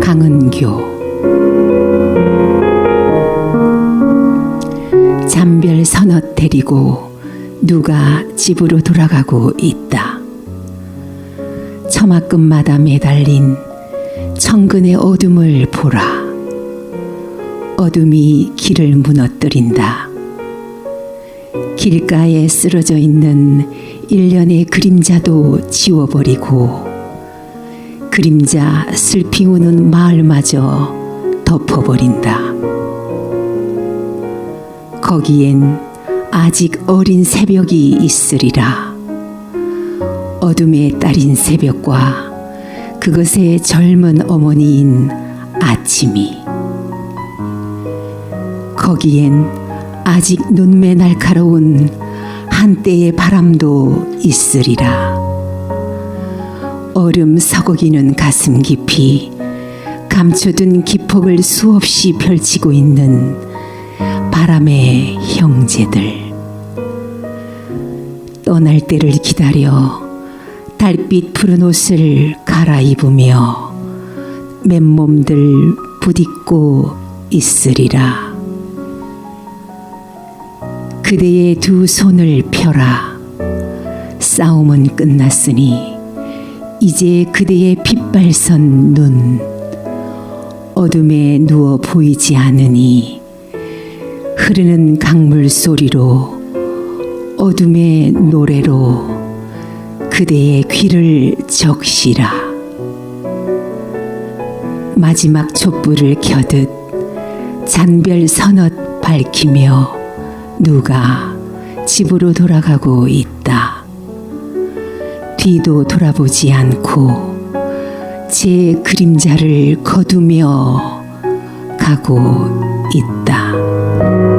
강은교 잠별 서넛 데리고 누가 집으로 돌아가고 있다. 처마끝마다 매달린 청근의 어둠을 보라. 어둠이 길을 무너뜨린다. 길가에 쓰러져 있는 일련의 그림자도 지워버리고 그림자 슬피 우는 마을마저 덮어버린다. 거기엔 아직 어린 새벽이 있으리라. 어둠에 딸인 새벽과 그것의 젊은 어머니인 아침이. 거기엔 아직 눈매 날카로운 한때의 바람도 있으리라. 얼음 서거기는 가슴 깊이 감춰둔 기폭을 수없이 펼치고 있는 바람의 형제들. 떠날 때를 기다려 달빛 푸른 옷을 갈아입으며 맨몸들 부딪고 있으리라. 그대의 두 손을 펴라. 싸움은 끝났으니 이제 그대의 핏발선 눈 어둠에 누워 보이지 않으니 흐르는 강물 소리로 어둠의 노래로 그대의 귀를 적시라 마지막 촛불을 켜듯 잔별 서넛 밝히며 누가 집으로 돌아가고 있다. 뒤도 돌아보지 않고 제 그림자를 거두며 가고 있다.